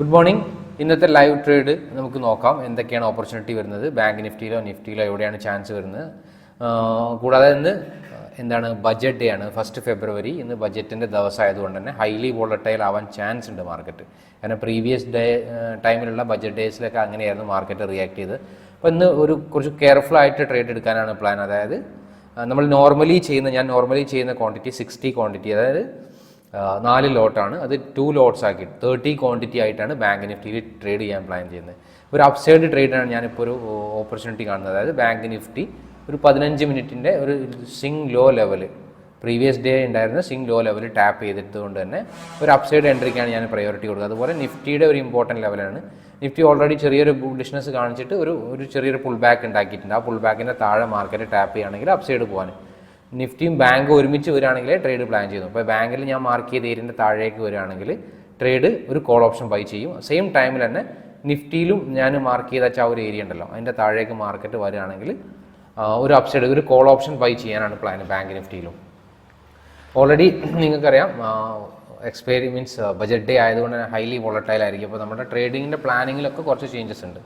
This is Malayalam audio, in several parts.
ഗുഡ് മോർണിംഗ് ഇന്നത്തെ ലൈവ് ട്രേഡ് നമുക്ക് നോക്കാം. എന്തൊക്കെയാണ് ഓപ്പർച്യൂണിറ്റി വരുന്നത്? ബാങ്ക് നിഫ്റ്റിയിലോ നിഫ്റ്റിയിലോ എവിടെയാണ് ചാൻസ് വരുന്നത്? കൂടാതെ ഇന്ന് എന്താണ് ബജറ്റ് ഡേ ആണ്. ഫസ്റ്റ് ഫെബ്രുവരി ഇന്ന് ബജറ്റിന്റെ ദിവസമായതുകൊണ്ട് തന്നെ ഹൈലി വോളട്ടൈൽ ആവാൻ ചാൻസ് ഉണ്ട് മാർക്കറ്റ് കാരണം പ്രീവിയസ് ഡേ ടൈമിലുള്ള ബജറ്റ് ഡേയ്സിലൊക്കെ അങ്ങനെയായിരുന്നു മാർക്കറ്റ് റിയാക്ട് ചെയ്ത് അപ്പോൾ ഇന്ന് ഒരു കുറച്ച് കെയർഫുൾ ആയിട്ട് ട്രേഡ് എടുക്കാനാണ് പ്ലാൻ അതായത് നമ്മൾ നോർമലി ചെയ്യുന്ന ഞാൻ നോർമലി ചെയ്യുന്ന ക്വാണ്ടിറ്റി സിക്സ്റ്റി ക്വാണ്ടിറ്റി അതായത് നാല് ലോട്ടാണ്. അത് ടു ലോട്ട്സ് ആക്കി. തേർട്ടി ക്വാണ്ടിറ്റി ആയിട്ടാണ് ബാങ്ക് നിഫ്റ്റിയിൽ ട്രേഡ് ചെയ്യാൻ പ്ലാൻ ചെയ്യുന്നത്. ഒരു അപ്സൈഡ് ട്രേഡാണ് ഞാനിപ്പോൾ ഒരു ഓപ്പർച്യൂണിറ്റി കാണുന്നത്. അതായത് ബാങ്ക് നിഫ്റ്റി ഒരു പതിനഞ്ച് മിനിറ്റിന്റെ ഒരു swing low level previous day ഉണ്ടായിരുന്ന സിംഗ് ലോ ലെവൽ ടാപ്പ് ചെയ്തിട്ടുകൊണ്ട് തന്നെ ഒരു അപ്സൈഡ് എൻട്രിക്കാണ് ഞാൻ പ്രയോറിറ്റി കൊടുക്കുക അതുപോലെ നിഫ്റ്റിയുടെ ഒരു ഇമ്പോർട്ടന്റ് ലെവലാണ് നിഫ്റ്റി ഓൾറെഡി ചെറിയൊരു ബിസിനസ് കാണിച്ചിട്ട് ഒരു ഒരു ചെറിയൊരു പുൾ ബാക്ക് ഉണ്ടാക്കിയിട്ടുണ്ട്. ആ പുൾ ബാക്കിന്റെ താഴെ മാർക്കറ്റ് ടാപ്പ് ചെയ്യുകയാണെങ്കിൽ അപ്സൈഡ് പോകാൻ നിഫ്റ്റിയും ബാങ്കും ഒരുമിച്ച് വരികയാണെങ്കിൽ ട്രേഡ് പ്ലാൻ ചെയ്യുന്നു. അപ്പോൾ ബാങ്കിൽ ഞാൻ മാർക്ക് ചെയ്ത ഏരിയന്റെ താഴേക്ക് വരികയാണെങ്കിൽ ട്രേഡ് ഒരു കോൾ ഓപ്ഷൻ ബൈ ചെയ്യും. സെയിം ടൈമിൽ തന്നെ നിഫ്റ്റിയിലും ഞാൻ മാർക്ക് ചെയ്ത ആ ഒരു ഏരിയ ഉണ്ടല്ലോ അതിന്റെ താഴേക്ക് മാർക്കറ്റ് വരികയാണെങ്കിൽ ഒരു അപ്സൈഡ് ഒരു കോൾ ഓപ്ഷൻ ബൈ ചെയ്യാനാണ് പ്ലാൻ ബാങ്ക് നിഫ്റ്റിയിലും. ഓൾറെഡി നിങ്ങൾക്കറിയാം എക്സ്പയറി മീൻസ് ബജറ്റ് ഡേ ആയതുകൊണ്ട് ഹൈലി വോളട്ടൈൽ ആയിരിക്കും. അപ്പോൾ നമ്മുടെ ട്രേഡിങ്ങിന്റെ പ്ലാനിങ്ങിലൊക്കെ കുറച്ച് ചേഞ്ചസ് ഉണ്ട്.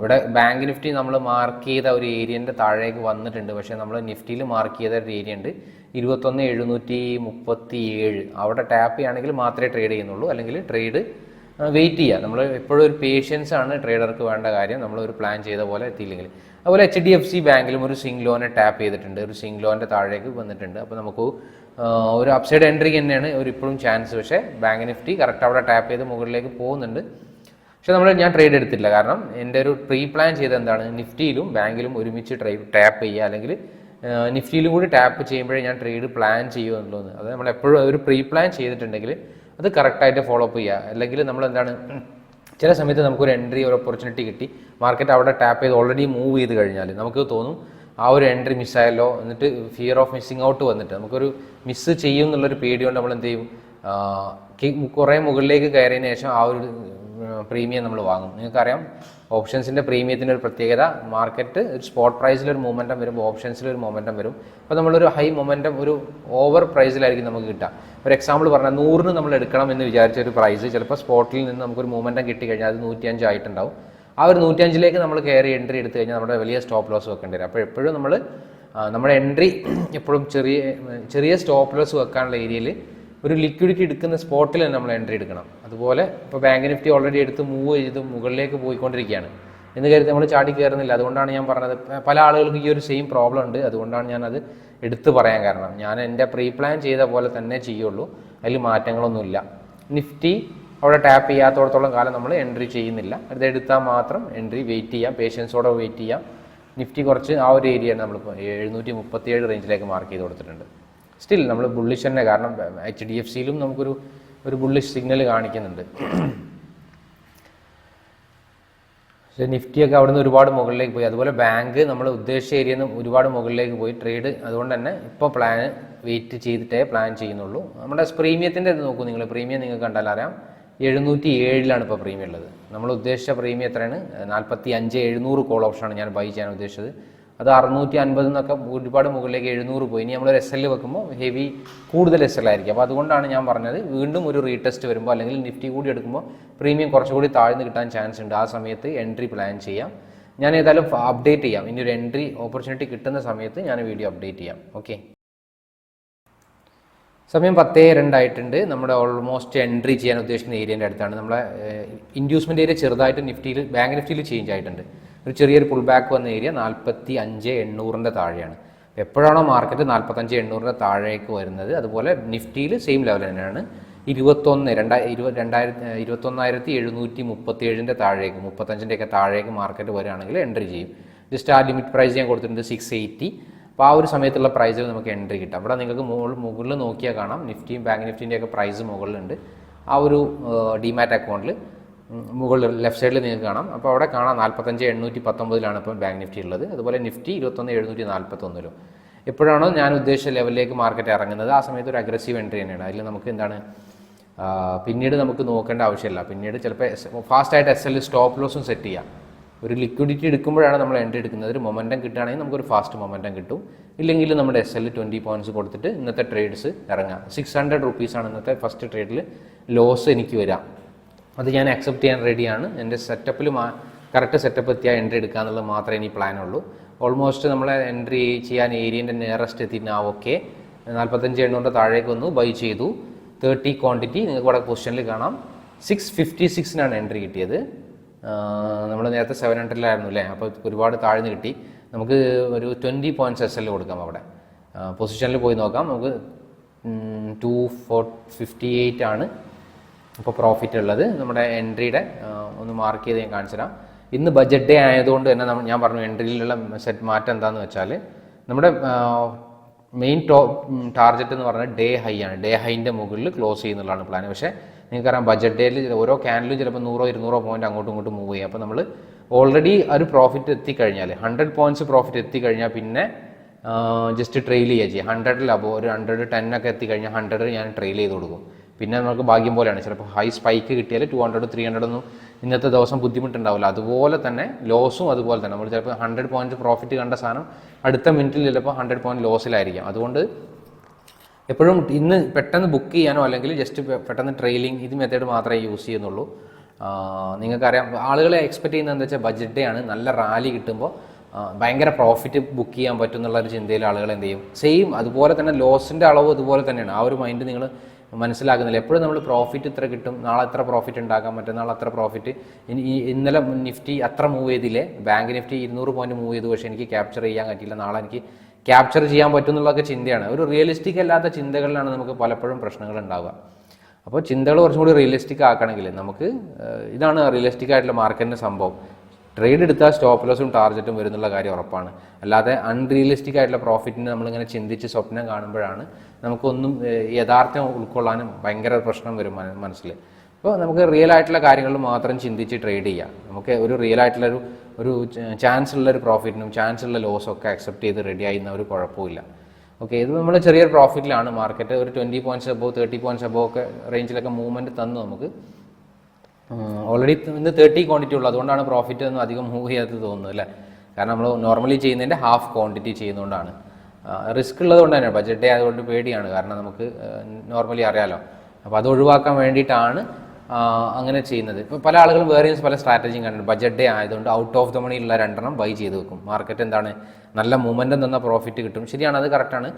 ഇവിടെ ബാങ്ക് നിഫ്റ്റി നമ്മൾ മാർക്ക് ചെയ്ത ഒരു ഏരിയന്റെ താഴേക്ക് വന്നിട്ടുണ്ട്. പക്ഷേ നമ്മൾ നിഫ്റ്റിയിൽ മാർക്ക് ചെയ്ത ഒരു ഏരിയ ഉണ്ട്. ഇരുപത്തൊന്ന് എഴുന്നൂറ്റി മുപ്പത്തി ഏഴ് അവിടെ ടാപ്പ് ചെയ്യുകയാണെങ്കിൽ മാത്രമേ ട്രേഡ് ചെയ്യുന്നുള്ളൂ. അല്ലെങ്കിൽ ട്രേഡ് വെയിറ്റ് ചെയ്യുക നമ്മൾ എപ്പോഴും ഒരു പേഷ്യൻസ് ആണ് ട്രേഡർക്ക് വേണ്ട കാര്യം. നമ്മൾ ഒരു പ്ലാൻ ചെയ്ത പോലെ എത്തിയില്ലെങ്കിൽ. അതുപോലെ എച്ച് ഡി എഫ് സി ബാങ്കിലും ഒരു സിംഗ് ലോനെ ടാപ്പ് ചെയ്തിട്ടുണ്ട്. ഒരു സിംഗ് ലോന്റെ താഴേക്ക് വന്നിട്ടുണ്ട്. അപ്പോൾ നമുക്ക് ഒരു അപ്സൈഡ് എൻട്രിക്ക് തന്നെയാണ് ഒരു ഇപ്പോഴും ചാൻസ് പക്ഷേ ബാങ്ക് നിഫ്റ്റി കറക്റ്റ് അവിടെ ടാപ്പ് ചെയ്ത് മുകളിലേക്ക് പോകുന്നുണ്ട്. പക്ഷെ നമ്മൾ ഞാൻ ട്രേഡ് എടുത്തില്ല കാരണം എന്റെ ഒരു പ്രീ പ്ലാൻ ചെയ്ത് എന്താണ്? നിഫ്റ്റിയിലും ബാങ്കിലും ഒരുമിച്ച് ട്രൈ ടാപ്പ് ചെയ്യുക. അല്ലെങ്കിൽ നിഫ്റ്റിയിലും കൂടി ടാപ്പ് ചെയ്യുമ്പോഴേ ഞാൻ ട്രേഡ് പ്ലാൻ ചെയ്യുമെന്നുള്ളത് അത് നമ്മൾ എപ്പോഴും ഒരു പ്രീ പ്ലാൻ ചെയ്തിട്ടുണ്ടെങ്കിൽ അത് കറക്റ്റായിട്ട് ഫോളോ അപ്പ് ചെയ്യുക. അല്ലെങ്കിൽ നമ്മൾ എന്താണ്? ചില സമയത്ത് നമുക്കൊരു എൻട്രി ഒരു ഓപ്പർച്യൂണിറ്റി കിട്ടി. മാർക്കറ്റ് അവിടെ ടാപ്പ് ചെയ്ത് ഓൾറെഡി മൂവ് ചെയ്ത് കഴിഞ്ഞാൽ നമുക്ക് തോന്നും ആ ഒരു എൻട്രി മിസ്സായല്ലോ എന്നിട്ട് ഫിയർ ഓഫ് മിസ്സിങ് ഔട്ട് വന്നിട്ട്. നമുക്കൊരു മിസ്സ് ചെയ്യും എന്നുള്ളൊരു പേടി കൊണ്ട് നമ്മൾ എന്ത് ചെയ്യും? കുറേ മുകളിലേക്ക് കയറിയതിന് ശേഷം ആ ഒരു പ്രീമിയം നമ്മൾ വാങ്ങും. നിങ്ങൾക്കറിയാം ഓപ്ഷൻസിന്റെ പ്രീമിയത്തിന്റെ ഒരു പ്രത്യേകത മാർക്കറ്റ് ഒരു സ്പോട്ട് പ്രൈസിൽ ഒരു മൊമെന്റം വരുമ്പോൾ ഓപ്ഷൻസിൽ ഒരു മൊമെന്റം വരും. അപ്പോൾ നമ്മളൊരു ഹൈ മൊമെന്റം ഒരു ഓവർ പ്രൈസിലായിരിക്കും നമുക്ക് കിട്ടുക. ഒരു എക്സാമ്പിൾ പറഞ്ഞാൽ നൂറിന് നമ്മൾ എടുക്കണം എന്ന് വിചാരിച്ച ഒരു പ്രൈസ് ചിലപ്പോൾ സ്പോട്ടിൽ നിന്ന് നമുക്കൊരു മൊമെന്റം കിട്ടി കഴിഞ്ഞാൽ അത് നൂറ്റിയഞ്ച് ആയിട്ടുണ്ടാവും. ആ ഒരു നൂറ്റിയഞ്ചിലേക്ക് നമ്മൾ കയറി എൻട്രി എടുത്തു കഴിഞ്ഞാൽ നമ്മുടെ വലിയ സ്റ്റോപ്പ് ലോസ് വെക്കേണ്ടി വരും. അപ്പോൾ എപ്പോഴും നമ്മൾ നമ്മുടെ എൻട്രി എപ്പോഴും ചെറിയ ചെറിയ സ്റ്റോപ്പ് ലോസ് വെക്കാനുള്ള ഏരിയയിൽ ഒരു ലിക്വിഡിറ്റി എടുക്കുന്ന സ്പോട്ടിൽ തന്നെ നമ്മൾ എൻട്രി എടുക്കണം. അതുപോലെ ഇപ്പോൾ ബാങ്ക് നിഫ്റ്റി ഓൾറെഡി എടുത്ത് മൂവ് ചെയ്ത് മുകളിലേക്ക് പോയിക്കൊണ്ടിരിക്കുകയാണ്. എന്ന് കരുതി നമ്മൾ ചാടി കയറുന്നില്ല. അതുകൊണ്ടാണ് ഞാൻ പറഞ്ഞത് പല ആളുകൾക്ക് ഈ ഒരു സെയിം പ്രോബ്ലം ഉണ്ട്. അതുകൊണ്ടാണ് ഞാൻ അത് എടുത്തു പറയാൻ കാരണം. ഞാൻ എന്റെ പ്രീ പ്ലാൻ ചെയ്ത പോലെ തന്നെ ചെയ്യുള്ളൂ. അതിൽ മാറ്റങ്ങളൊന്നുമില്ല. നിഫ്റ്റി അവിടെ ടാപ്പ് ചെയ്യാത്തോടത്തോളം കാലം നമ്മൾ എൻട്രി ചെയ്യുന്നില്ല. അത് എടുത്താൽ മാത്രം എൻട്രി വെയിറ്റ് ചെയ്യാം. പേഷ്യൻസോടെ വെയിറ്റ് ചെയ്യാം. നിഫ്റ്റി കുറച്ച് ആ ഒരു ഏരിയ നമ്മളിപ്പോൾ എഴുന്നൂറ്റി മുപ്പത്തിയേഴ് റേഞ്ചിലേക്ക് മാർക്ക് ചെയ്ത് കൊടുത്തിട്ടുണ്ട്. സ്റ്റിൽ നമ്മൾ ബുള്ളിഷ് തന്നെ. കാരണം എച്ച് ഡി എഫ് സിയിലും നമുക്കൊരു ഒരു ബുള്ളിഷ് സിഗ്നൽ കാണിക്കുന്നുണ്ട്. പക്ഷേ നിഫ്റ്റിയൊക്കെ അവിടെ നിന്ന് ഒരുപാട് മുകളിലേക്ക് പോയി. അതുപോലെ ബാങ്ക് നമ്മൾ ഉദ്ദേശിച്ച ഏരിയയിൽ നിന്ന് ഒരുപാട് മുകളിലേക്ക് പോയി. ട്രേഡ് അതുകൊണ്ട് തന്നെ ഇപ്പോൾ പ്ലാൻ വെയിറ്റ് ചെയ്തിട്ടേ പ്ലാൻ ചെയ്യുന്നുള്ളൂ. നമ്മുടെ പ്രീമിയത്തിന്റെ ഇത് നോക്കൂ. നിങ്ങൾ പ്രീമിയം നിങ്ങൾക്ക് കണ്ടാൽ അറിയാം. എഴുന്നൂറ്റി ഏഴിലാണ് ഇപ്പോൾ പ്രീമിയം ഉള്ളത്. നമ്മൾ ഉദ്ദേശിച്ച പ്രീമിയം എത്രയാണ്? നാൽപ്പത്തി അഞ്ച് എഴുന്നൂറ് കോൾ ഓപ്ഷനാണ് ഞാൻ ബൈ ചെയ്യാൻ ഉദ്ദേശിച്ചത്. അത് അറുന്നൂറ്റി അൻപത് എന്നൊക്കെ ഒരുപാട് മുകളിലേക്ക് എഴുന്നൂറ് പോയി. ഇനി നമ്മൾ എസ് എൽ വെക്കുമ്പോൾ ഹെവി കൂടുതൽ എസ് എൽ ആയിരിക്കും. അപ്പോൾ അതുകൊണ്ടാണ് ഞാൻ പറഞ്ഞത് വീണ്ടും ഒരു റീടെസ്റ്റ് വരുമ്പോൾ അല്ലെങ്കിൽ നിഫ്റ്റി കൂടി എടുക്കുമ്പോൾ പ്രീമിയം കുറച്ചുകൂടി താഴ്ന്നു കിട്ടാൻ ചാൻസ് ഉണ്ട്. ആ സമയത്ത് എൻട്രി പ്ലാൻ ചെയ്യാം. ഞാൻ ഏതായാലും അപ്ഡേറ്റ് ചെയ്യാം. ഇനി ഒരു എൻട്രി ഓപ്പർച്യൂണിറ്റി കിട്ടുന്ന സമയത്ത് ഞാൻ വീഡിയോ അപ്ഡേറ്റ് ചെയ്യാം. ഓക്കെ സമയം പത്തേ രണ്ടായിട്ടുണ്ട്. നമ്മുടെ ഓൾമോസ്റ്റ് എൻട്രി ചെയ്യാൻ ഉദ്ദേശിക്കുന്ന ഏരിയന്റെ അടുത്താണ്. നമ്മളെ ഇൻഡ്യൂസ്മെന്റ് ഏരിയ ചെറുതായിട്ട് നിഫ്റ്റിയിൽ ബാങ്ക് നിഫ്റ്റിയിൽ ചേഞ്ച് ആയിട്ടുണ്ട്. ഒരു ചെറിയൊരു പുൾ ബാക്ക് വന്ന ഏരിയ നാൽപ്പത്തി അഞ്ച് എണ്ണൂറിന്റെ താഴെയാണ്. എപ്പോഴാണോ മാർക്കറ്റ് നാൽപ്പത്തഞ്ച് എണ്ണൂറിന്റെ താഴേക്ക് വരുന്നത് അതുപോലെ നിഫ്റ്റിയിൽ സെയിം ലെവൽ തന്നെയാണ്. ഇരുപത്തൊന്ന് രണ്ടായി ഇരുപത് രണ്ടായിരത്തി ഇരുപത്തൊന്നായിരത്തി എഴുന്നൂറ്റി മുപ്പത്തി ഏഴിന്റെ താഴേക്ക് മുപ്പത്തഞ്ചിന്റെയൊക്കെ താഴേക്ക് മാർക്കറ്റ് വരികയാണെങ്കിൽ എൻട്രി ചെയ്യും. ജസ്റ്റ് ആ ലിമിറ്റ് പ്രൈസ് ഞാൻ കൊടുത്തിട്ടുണ്ട് സിക്സ് എയ്റ്റി അപ്പോൾ ആ ഒരു സമയത്തുള്ള പ്രൈസിൽ നമുക്ക് എൻട്രി കിട്ടും. അവിടെ നിങ്ങൾക്ക് മുകളിൽ മുകളിൽ നോക്കിയാൽ കാണാം. നിഫ്റ്റിയും ബാങ്ക് നിഫ്റ്റിന്റെയൊക്കെ പ്രൈസ് മുകളിലുണ്ട്. ആ ഒരു ഡിമാറ്റ് അക്കൗണ്ടിൽ മുകളിൽ ലെഫ്റ്റ് സൈഡിൽ നിങ്ങൾക്ക് കാണാം. അപ്പോൾ അവിടെ കാണാം നാൽപ്പത്തഞ്ച് എണ്ണൂറ്റി പത്തൊമ്പതിലാണ് ഇപ്പം ബാങ്ക് നിഫ്റ്റി ഉള്ളത്. അതുപോലെ നിഫ്റ്റി ഇരുപത്തൊന്ന് എഴുന്നൂറ്റി നാൽപ്പത്തൊന്നിലും എപ്പോഴാണോ ഞാൻ ഉദ്ദേശിച്ച ലെവലിലേക്ക് മാർക്കറ്റ് ഇറങ്ങുന്നത് ആ സമയത്ത് ഒരു അഗ്രസീവ് എൻട്രി തന്നെയാണ്. അതിൽ നമുക്ക് എന്താണ് പിന്നീട് നമുക്ക് നോക്കേണ്ട ആവശ്യമില്ല. പിന്നീട് ചിലപ്പോൾ ഫാസ്റ്റായിട്ട് എസ് എൽ സ്റ്റോപ്പ് ലോസും സെറ്റ് ചെയ്യാം. ഒരു ലിക്വിഡിറ്റി എടുക്കുമ്പോഴാണ് നമ്മൾ എൻട്രി എടുക്കുന്നത്. ഒരു മൊമെന്റം കിട്ടുകയാണെങ്കിൽ നമുക്കൊരു ഫാസ്റ്റ് മൊമെന്റം കിട്ടും. ഇല്ലെങ്കിൽ നമ്മുടെ എസ് എൽ ട്വന്റി പോയിന്റ്സ് കൊടുത്തിട്ട് ഇന്നത്തെ ട്രേഡ്സ് ഇറങ്ങാം. സിക്സ് ഹൺഡ്രഡ് റുപ്പീസാണ് ഇന്നത്തെ ഫസ്റ്റ് ട്രേഡിൽ ലോസ് എനിക്ക് വരാം അത് ഞാൻ അക്സെപ്റ്റ് ചെയ്യാൻ റെഡിയാണ് എന്റെ സെറ്റപ്പിൽ മാ കറക്റ്റ് സെറ്റപ്പ് എത്തിയാൽ എൻട്രി എടുക്കുക എന്നുള്ളത് മാത്രമേ ഇനി പ്ലാനുള്ളൂ ഓൾമോസ്റ്റ് നമ്മളെ എൻട്രി ചെയ്യാൻ ഏരിയന്റെ നിയറസ്റ്റ് എത്തിയിട്ട് ആ ഓക്കെ നാൽപ്പത്തഞ്ച് എണ്ണൂറിന്റെ താഴേക്ക് വന്നു. ബൈ ചെയ്തു. തേർട്ടി ക്വാണ്ടിറ്റി നിങ്ങൾക്ക് ഇവിടെ പൊസിഷനിൽ കാണാം. സിക്സ് ഫിഫ്റ്റി സിക്സിനാണ് എൻട്രി കിട്ടിയത്. നമ്മൾ നേരത്തെ സെവൻ ഹൺഡ്രഡിലായിരുന്നു അല്ലേ അപ്പോൾ ഒരുപാട് താഴ്ന്ന് കിട്ടി. നമുക്ക് ഒരു ട്വന്റി പോയിന്റ്സ് എസ് എൽ കൊടുക്കാം അവിടെ. പൊസിഷനിൽ പോയി നോക്കാം. നമുക്ക് ടു ഫോർ ഫിഫ്റ്റി എയ്റ്റ് ആണ് ഇപ്പോൾ പ്രോഫിറ്റ് ഉള്ളത്. നമ്മുടെ എൻട്രിയുടെ ഒന്ന് മാർക്ക് ചെയ്ത് ഞാൻ കാണിച്ചു തരാം. ഇന്ന് ബജറ്റ് ഡേ ആയതുകൊണ്ട് തന്നെ ഞാൻ പറഞ്ഞു എൻട്രിയിലുള്ള സെറ്റ് മാറ്റം എന്താണെന്ന് വെച്ചാൽ നമ്മുടെ മെയിൻ ടോ ടാർഗറ്റ് എന്ന് പറഞ്ഞാൽ ഡേ ഹൈ ആണ്. ഡേ ഹൈന്റെ മുകളിൽ ക്ലോസ് ചെയ്യുന്നുള്ളതാണ് പ്ലാൻ പക്ഷേ നിങ്ങൾക്കറിയാം ബഡ്ജറ്റ് ഡേയിൽ ഓരോ ക്യാൻഡിലും ചിലപ്പോൾ നൂറോ ഇരുന്നൂറോ പോയിന്റ് അങ്ങോട്ടും ഇങ്ങോട്ടും മൂവ് ചെയ്യും. അപ്പോൾ നമ്മൾ ഓൾറെഡി ഒരു പ്രോഫിറ്റ് എത്തിക്കഴിഞ്ഞാൽ ഹൺഡ്രഡ് പോയിന്റ്സ് പ്രോഫിറ്റ് എത്തിക്കഴിഞ്ഞാൽ പിന്നെ ജസ്റ്റ് ട്രെയിൽ ചെയ്യുക ചെയ്യുക ഹൺഡ്രഡിൽ അപ്പോൾ ഒരു ഹൺഡ്രഡ് ടെൻ ഒക്കെ എത്തിക്കഴിഞ്ഞാൽ ഹൺഡ്രഡ് ഞാൻ ട്രെയിൽ ചെയ്ത് കൊടുക്കും. പിന്നെ നമുക്ക് ഭാഗ്യം പോലെയാണ്. ചിലപ്പോൾ ഹൈ സ്പൈക്ക് കിട്ടിയാൽ ടു ഹൺഡ്രഡ് ത്രീ ഹൺഡ്രഡ് ഒന്നും ഇന്നത്തെ ദിവസം ബുദ്ധിമുട്ടുണ്ടാവില്ല. അതുപോലെ തന്നെ ലോസും അതുപോലെ തന്നെ. നമ്മൾ ചിലപ്പോൾ ഹൺഡ്രഡ് പോയിന്റ് പ്രോഫിറ്റ് കണ്ട സാധനം അടുത്ത മിനിറ്റിൽ ചിലപ്പോൾ ഹൺഡ്രഡ് പോയിന്റ് ലോസിലായിരിക്കും അതുകൊണ്ട് എപ്പോഴും ഇന്ന് പെട്ടെന്ന് ബുക്ക് ചെയ്യാനോ അല്ലെങ്കിൽ ജസ്റ്റ് പെട്ടെന്ന് ട്രെയിലിംഗ് ഇത് മെത്തേഡ് മാത്രമേ യൂസ് ചെയ്യുന്നുള്ളൂ. നിങ്ങൾക്കറിയാം ആളുകളെ എക്സ്പെക്ട് ചെയ്യുന്നത് എന്താ വെച്ചാൽ ബഡ്ജറ്റ് ഡേ ആണ്. നല്ല റാലി കിട്ടുമ്പോൾ ഭയങ്കര പ്രോഫിറ്റ് ബുക്ക് ചെയ്യാൻ പറ്റും എന്നുള്ള ഒരു ചിന്തയിൽ ആളുകൾ എന്ത് ചെയ്യും? സെയിം അതുപോലെ തന്നെ ലോസിന്റെ അളവ് അതുപോലെ തന്നെയാണ്. ആ ഒരു മൈൻഡ് നിങ്ങൾ മനസ്സിലാക്കുന്നില്ല. എപ്പോഴും നമ്മൾ പ്രോഫിറ്റ് ഇത്ര കിട്ടും നാളെ എത്ര പ്രോഫിറ്റ് ഉണ്ടാക്കാൻ പറ്റും നാളെ എത്ര പ്രോഫിറ്റ് ഇനി ഇന്നലെ നിഫ്റ്റി അത്ര മൂവ് ചെയ്തില്ലേ? ബാങ്ക് നിഫ്റ്റി ഇരുന്നൂറ് പോയിന്റ് മൂവ് ചെയ്തു. പക്ഷേ എനിക്ക് ക്യാപ്ചർ ചെയ്യാൻ പറ്റിയില്ല. നാളെ എനിക്ക് ക്യാപ്ചർ ചെയ്യാൻ പറ്റും എന്നുള്ളതൊക്കെ ചിന്തയാണ്. ഒരു റിയലിസ്റ്റിക് അല്ലാത്ത ചിന്തകളിലാണ് നമുക്ക് പലപ്പോഴും പ്രശ്നങ്ങൾ ഉണ്ടാവുക. അപ്പോൾ ചിന്തകൾ കുറച്ചും കൂടി റിയലിസ്റ്റിക് ആക്കണമെങ്കിൽ നമുക്ക് ഇതാണ് റിയലിസ്റ്റിക് ആയിട്ടുള്ള മാർക്കറ്റിന്റെ സംഭവം. ട്രേഡ് എടുത്താൽ സ്റ്റോപ്പ് ലോസും ടാർഗറ്റും വരുന്നുള്ള കാര്യം ഉറപ്പാണ്. അല്ലാതെ അൺറിയലിസ്റ്റിക് ആയിട്ടുള്ള പ്രോഫിറ്റിന് നമ്മളിങ്ങനെ ചിന്തിച്ച് സ്വപ്നം കാണുമ്പോഴാണ് നമുക്കൊന്നും യഥാർത്ഥം ഉൾക്കൊള്ളാനും ഭയങ്കര പ്രശ്നം വരും മന- മനസ്സിൽ. അപ്പോൾ നമുക്ക് റിയൽ ആയിട്ടുള്ള കാര്യങ്ങളിൽ മാത്രം ചിന്തിച്ച് ട്രേഡ് ചെയ്യാം. നമുക്ക് ഒരു റിയൽ ആയിട്ടുള്ള ഒരു ചാൻസുള്ള ഒരു പ്രോഫിറ്റിനും ചാൻസ് ഉള്ള ലോസും ഒക്കെ അക്സെപ്റ്റ് ചെയ്ത് റെഡി ആയിരുന്ന ഒരു കുഴപ്പമില്ല ഓക്കെ ഇത് നമ്മൾ ചെറിയൊരു പ്രോഫിറ്റിലാണ് മാർക്കറ്റ് ഒരു twenty points above thirty points above ഒക്കെ റേഞ്ചിലൊക്കെ മൂവ്മെന്റ് തന്നു നമുക്ക്. ഓൾറെഡി ഇന്ന് തേർട്ടി ക്വാണ്ടിറ്റി ഉള്ളൂ. അതുകൊണ്ടാണ് പ്രോഫിറ്റ് ഒന്നും അധികം മൂവ് ചെയ്യാത്തത് തോന്നുന്നത് അല്ലേ? കാരണം നമ്മൾ നോർമലി ചെയ്യുന്നതിന്റെ ഹാഫ് ക്വാണ്ടിറ്റി ചെയ്യുന്നതുകൊണ്ടാണ്. റിസ്ക് ഉള്ളത് കൊണ്ട് തന്നെ ബഡ്ജറ്റ് ആയതുകൊണ്ട് പേടിയാണ്. കാരണം നമുക്ക് നോർമലി അറിയാലോ. അപ്പോൾ അത് ഒഴിവാക്കാൻ വേണ്ടിയിട്ടാണ് അങ്ങനെ ചെയ്യുന്നത്. ഇപ്പോൾ പല ആളുകളും വേറെയും പല സ്ട്രാറ്റജിയും കണ്ടിട്ടുണ്ട്. ബജറ്റ് ഡേ ആയതുകൊണ്ട് ഔട്ട് ഓഫ് ദ മണി ഉള്ള രണ്ടെണ്ണം ബൈ ചെയ്ത് വെക്കും. മാർക്കറ്റ് എന്താണ്? നല്ല മൊമെന്റം തന്ന പ്രോഫിറ്റ് കിട്ടും. ശരിയാണ് അത് കറക്റ്റാണ്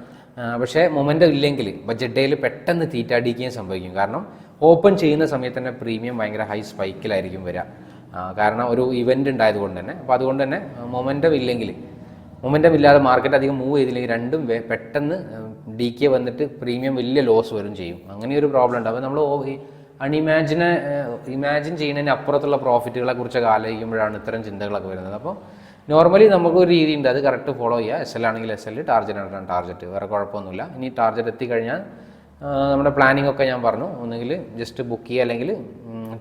പക്ഷേ മൊമെന്റം ഇല്ലെങ്കിൽ ബജറ്റ് ഡേയിൽ പെട്ടെന്ന് തീറ്റാടിക്കുകയും സംഭവിക്കും. കാരണം ഓപ്പൺ ചെയ്യുന്ന സമയത്ത് തന്നെ പ്രീമിയം ഭയങ്കര ഹൈ സ്പൈക്കിലായിരിക്കും വരിക കാരണം ഒരു ഇവന്റ് ഉണ്ടായതുകൊണ്ട് തന്നെ. അപ്പോൾ അതുകൊണ്ട് തന്നെ മൊമെന്റം ഇല്ലെങ്കിൽ മൊമെന്റം ഇല്ലാതെ മാർക്കറ്റ് അധികം മൂവ് ചെയ്തില്ലെങ്കിൽ രണ്ടും പെട്ടെന്ന് ഡി കെ വന്നിട്ട് പ്രീമിയം വലിയ ലോസ് വരും ചെയ്യും. അങ്ങനെ ഒരു പ്രോബ്ലം ഉണ്ട് അപ്പോൾ നമ്മൾ അൺഇമാജിനെ ഇമാജിൻ ചെയ്യുന്നതിന് അപ്പുറത്തുള്ള പ്രോഫിറ്റുകളെ കുറിച്ചൊക്കെ ആലോചിക്കുമ്പോഴാണ് ഇത്തരം ചിന്തകളൊക്കെ വരുന്നത്. അപ്പോൾ നോർമലി നമുക്കൊരു രീതി ഉണ്ട്. അത് കറക്റ്റ് ഫോളോ ചെയ്യുക. എസ് എൽ ആണെങ്കിൽ എസ് എൽ ടാർജറ്റ് ആണ് ടാർജറ്റ് വേറെ കുഴപ്പമൊന്നുമില്ല. ഇനി ടാർജറ്റ് എത്തിക്കഴിഞ്ഞാൽ നമ്മുടെ പ്ലാനിംഗ് ഒക്കെ ഞാൻ പറഞ്ഞു. ഒന്നുകിൽ ജസ്റ്റ് ബുക്ക് ചെയ്യുക അല്ലെങ്കിൽ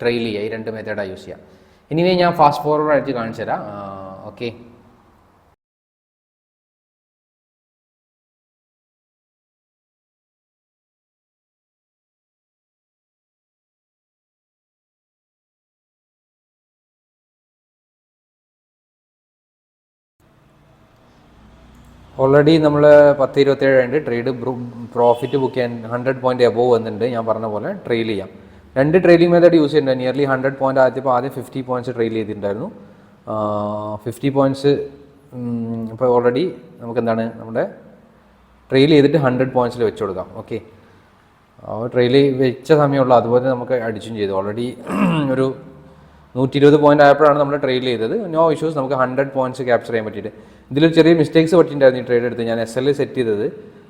ട്രെയിൽ ചെയ്യുക. ഈ രണ്ട് മെത്തേഡാണ് യൂസ് ചെയ്യുക. ഇനിവേ ഞാൻ ഫാസ്റ്റ് ഫോർവേഡ് ആയിട്ട് കാണിച്ചു തരാം ഓക്കെ ഓൾറെഡി നമ്മൾ പത്ത് ഇരുപത്തേഴ് ഉണ്ട് ട്രേഡ് പ്രോഫിറ്റ് ബുക്ക് ചെയ്യാൻ ഹൺഡ്രഡ് പോയിന്റ് എബോവ് വന്നിട്ടുണ്ട്. ഞാൻ പറഞ്ഞ പോലെ ട്രെയിൽ ചെയ്യാം. രണ്ട് ട്രെയിലിംഗ് മെത്തേഡ് യൂസ് ചെയ്യുന്നുണ്ട് നിയർലി ഹൺഡ്രഡ് പോയിന്റ് ആദ്യപ്പോൾ ആദ്യം ഫിഫ്റ്റി പോയിന്റ്സ് ട്രെയിൽ ചെയ്തിട്ടുണ്ടായിരുന്നു. ഫിഫ്റ്റി പോയിന്റ്സ് ഇപ്പോൾ ഓൾറെഡി നമുക്ക് എന്താണ് നമ്മുടെ ട്രെയിൽ ചെയ്തിട്ട് ഹൺഡ്രഡ് പോയിന്റ്സിൽ വെച്ച് കൊടുക്കാം. ഓക്കെ ട്രെയിൽ വെച്ച സമയമുള്ള അതുപോലെ നമുക്ക് അടിച്ചും ചെയ്തു. ഓൾറെഡി ഒരു നൂറ്റി ഇരുപത് പോയിന്റ് ആയപ്പോഴാണ് നമ്മൾ ട്രേഡ് ചെയ്തത്. നോ ഇഷ്യൂസ് നമുക്ക് ഹൺഡ്രഡ് പോയിന്റ്സ് ക്യാപ്ചർ ചെയ്യാൻ പറ്റിയിട്ട്. ഇതിൽ ചെറിയ മിസ്റ്റേക്സ് പറ്റിയിട്ടുണ്ടായിരുന്നു ഈ ട്രേഡ് എടുത്ത്. ഞാൻ എസ് എൽ സെറ്റ് ചെയ്തത്.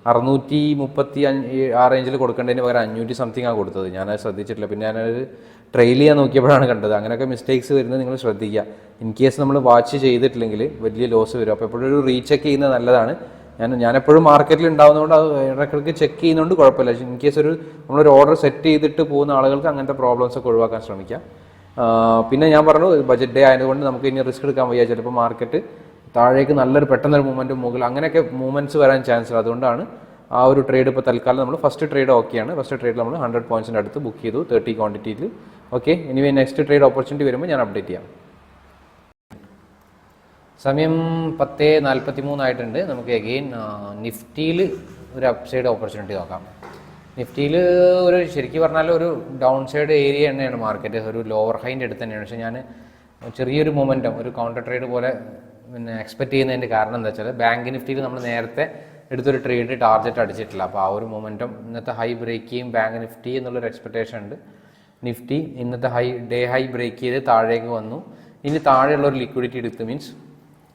അറുന്നൂറ്റി മുപ്പത്തി അഞ്ച് ആ റേഞ്ചിൽ കൊടുക്കേണ്ടതിന് പകരം അഞ്ഞൂറ്റി സംതിങ് ആണ് കൊടുത്തത്. ഞാനത് ശ്രദ്ധിച്ചിട്ടില്ല. പിന്നെ ഞാനത് ട്രെയിൽ ചെയ്യാൻ നോക്കിയപ്പോഴാണ് കണ്ടത്. അങ്ങനെയൊക്കെ മിസ്റ്റേക്സ് വരുന്നത് നിങ്ങൾ ശ്രദ്ധിക്കുക. ഇൻ കേസ് നമ്മൾ വാച്ച് ചെയ്തിട്ടില്ലെങ്കിൽ വലിയ ലോസ് വരും. അപ്പോൾ എപ്പോഴും ഒരു റീചെക്ക് ചെയ്യുന്നത് നല്ലതാണ്. ഞാൻ ഞാനെപ്പോഴും മാർക്കറ്റിൽ ഉണ്ടാകുന്നതുകൊണ്ട് അത് ഇടയ്ക്കിടയ്ക്ക് ചെക്ക് ചെയ്യുന്നതുകൊണ്ട് കുഴപ്പമില്ല. ഇൻ കേസ് ഒരു നമ്മളൊരു ഓർഡർ സെറ്റ് ചെയ്തിട്ട് പോകുന്ന ആളുകൾക്ക് അങ്ങനത്തെ പ്രോബ്ലംസ് ഒക്കെ ഒഴിവാക്കാൻ ശ്രമിക്കാം. ആ, പിന്നെ ഞാൻ പറഞ്ഞു ബജറ്റ് ഡേ ആയതുകൊണ്ട് നമുക്ക് ഇനി റിസ്ക് എടുക്കാൻ വയ്യ. ചിലപ്പോൾ മാർക്കറ്റ് താഴേക്ക് നല്ലൊരു പെട്ടെന്നൊരു മൂവ്മെന്റ് മുകളിൽ അങ്ങനെയൊക്കെ മൂവ്മെന്റ്സ് വരാൻ ചാൻസ് ഉണ്ട് അതുകൊണ്ടാണ് ആ ഒരു ട്രേഡ് ഇപ്പോൾ തൽക്കാലം നമ്മൾ ഫസ്റ്റ് ട്രേഡ് ഓക്കെയാണ് ഫസ്റ്റ് ട്രേഡിൽ നമ്മൾ ഹൺഡ്രഡ് പോയിന്റ്സിന്റെ അടുത്ത് ബുക്ക് ചെയ്തു തേർട്ടി ക്വാണ്ടിറ്റിയിൽ ഓക്കെ ഇനി നെക്സ്റ്റ് ട്രേഡ് ഓപ്പർച്യൂണിറ്റി വരുമ്പോൾ ഞാൻ അപ്ഡേറ്റ് ചെയ്യാം. സമയം പത്ത് നാൽപ്പത്തി മൂന്നായിട്ടുണ്ട് നമുക്ക് എഗെയിൻ നിഫ്റ്റിയിൽ ഒരു അപ്സൈഡ് ഓപ്പർച്യൂണിറ്റി നോക്കാം. നിഫ്റ്റിയിൽ ഒരു ശരിക്കും പറഞ്ഞാൽ ഒരു ഡൗൺ സൈഡ് ഏരിയ തന്നെയാണ് മാർക്കറ്റ് ഒരു ലോവർ ഹൈന്റെ അടുത്ത് തന്നെയാണ്. പക്ഷേ ഞാൻ ചെറിയൊരു മൊമെന്റം ഒരു കൗണ്ടർ ട്രേഡ് പോലെ പിന്നെ എക്സ്പെക്ട് ചെയ്യുന്നതിന്റെ കാരണം എന്താ വെച്ചാൽ ബാങ്ക് നിഫ്റ്റിയിൽ നമ്മൾ നേരത്തെ എടുത്തൊരു ട്രേഡ് ടാർഗറ്റ് അടിച്ചിട്ടില്ല. അപ്പോൾ ആ ഒരു മൊമെന്റം ഇന്നത്തെ ഹൈ ബ്രേക്ക് ചെയ്യും ബാങ്ക് നിഫ്റ്റി എന്നുള്ളൊരു എക്സ്പെക്ടേഷൻ ഉണ്ട്. നിഫ്റ്റി ഇന്നത്തെ ഹൈ ഡേ ഹൈ ബ്രേക്ക് ചെയ്ത് താഴേക്ക് വന്നു. ഇനി താഴെയുള്ള ഒരു ലിക്വിഡിറ്റി എടുത്ത് മീൻസ്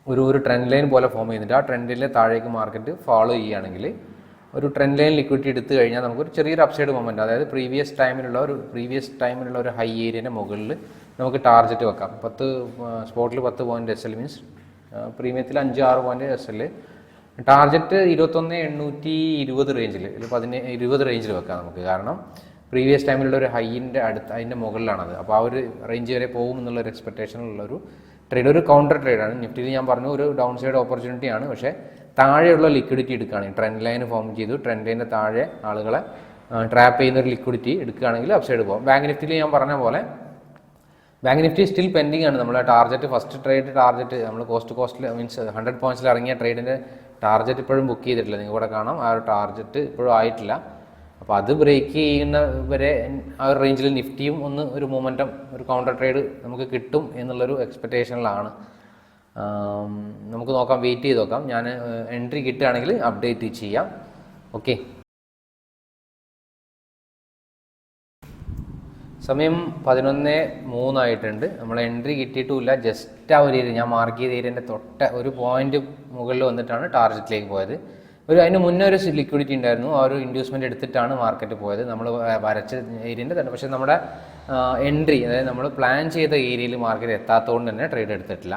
ഒരു ഒരു ട്രെൻഡ് ലൈൻ പോലെ ഫോം ചെയ്യുന്നുണ്ട്. ആ ട്രെൻഡിലെ താഴേക്ക് മാർക്കറ്റ് ഫോളോ ചെയ്യുകയാണെങ്കിൽ ഒരു ട്രെൻഡ് ലൈൻ ലിക്വിഡിറ്റി എടുത്തു കഴിഞ്ഞാൽ നമുക്കൊരു ചെറിയൊരു അപ്സൈഡ് മൊമെന്റ് അതായത് പ്രീവിയസ് ടൈമിലുള്ള ഒരു പ്രീവിയസ് ടൈമിലുള്ള ഒരു ഹൈ ഏരിയന്റെ മുകളിൽ നമുക്ക് ടാർജറ്റ് വെക്കാം. പത്ത് സ്പോട്ടിൽ പത്ത് പോയിന്റ് എസ് എൽ മീൻസ് പ്രീമിയത്തിൽ അഞ്ച് ആറ് പോയിന്റ് എസ് എൽ ടാർജറ്റ് ഇരുപത്തൊന്ന് എണ്ണൂറ്റി ഇരുപത് റേഞ്ചിൽ ഒരു പതിനേ ഇരുപത് റേഞ്ചിൽ വെക്കാം നമുക്ക്. കാരണം പ്രീവിയസ് ടൈമിലുള്ള ഒരു ഹൈന്റെ അടുത്ത് അതിന്റെ മുകളിലാണത്. അപ്പോൾ ആ ഒരു റേഞ്ച് വരെ പോകും എന്നുള്ള ഒരു ട്രേഡ് ഒരു കൗണ്ടർ ട്രേഡാണ് നിഫ്റ്റിയിൽ ഞാൻ പറഞ്ഞു ഒരു ഡൗൺ സൈഡ് ഓപ്പർച്യൂണിറ്റിയാണ് പക്ഷേ താഴെയുള്ള ലിക്വിഡിറ്റി എടുക്കുകയാണെങ്കിൽ ട്രെൻഡ് ലൈൻ ഫോം ചെയ്തു ട്രെൻഡ് ലൈനിന്റെ താഴെ ആളുകളെ ട്രാപ്പ് ചെയ്യുന്ന ഒരു ലിക്വിഡിറ്റി എടുക്കുകയാണെങ്കിൽ അപ്സൈഡ് പോകും. ബാങ്ക് നിഫ്റ്റിയിൽ ഞാൻ പറഞ്ഞ പോലെ ബാങ്ക് നിഫ്റ്റി സ്റ്റിൽ പെൻഡിങ് ആണ്. നമ്മളെ ടാർജറ്റ് ഫസ്റ്റ് ട്രേഡ് ടാർജറ്റ് നമ്മൾ കോസ്റ്റ് കോസ്റ്റിൽ മീൻസ് ഹൺഡ്രഡ് പോയിന്റ്സിൽ ഇറങ്ങിയ ട്രേഡിന്റെ ടാർജറ്റ് ഇപ്പോഴും ബുക്ക് ചെയ്തിട്ടില്ല. നിങ്ങൾ ഇവിടെ കാണാം. ആ ഒരു ടാർജറ്റ് ഇപ്പോഴും ആയിട്ടില്ല. അപ്പോൾ അത് ബ്രേക്ക് ചെയ്യുന്ന വരെ ആ ഒരു റേഞ്ചിൽ നിഫ്റ്റിയും ഒന്ന് ഒരു മൊമെന്റം ഒരു കൗണ്ടർ ട്രേഡ് നമുക്ക് കിട്ടും എന്നുള്ളൊരു എക്സ്പെക്റ്റേഷനിലാണ് നമുക്ക് നോക്കാം വെയിറ്റ് ചെയ്ത് നോക്കാം. ഞാൻ എൻട്രി കിട്ടുകയാണെങ്കിൽ അപ്ഡേറ്റ് ചെയ്യാം. ഓക്കെ സമയം പതിനൊന്ന് മൂന്നായിട്ടുണ്ട്. നമ്മൾ എൻട്രി കിട്ടിയിട്ടുമില്ല. ജസ്റ്റ് ആ ഒരു ഏരിയ ഞാൻ മാർക്ക് ചെയ്ത ഏരിയന്റെ തൊട്ട ഒരു പോയിന്റ് മുകളിൽ വന്നിട്ടാണ് ടാർഗറ്റിലേക്ക് പോയത്. ഒരു അതിന് മുന്നേ ഒരു ലിക്വിഡിറ്റി ഉണ്ടായിരുന്നു. ആ ഒരു ഇൻഡ്യൂസ്മെന്റ് എടുത്തിട്ടാണ് മാർക്കറ്റ് പോയത്. നമ്മൾ വരച്ച ഏരിയന്റെ തന്നെ. പക്ഷേ നമ്മുടെ എൻട്രി അതായത് നമ്മൾ പ്ലാൻ ചെയ്ത ഏരിയയിൽ മാർക്കറ്റ് എത്താത്തതുകൊണ്ട് തന്നെ ട്രേഡ് എടുത്തിട്ടില്ല.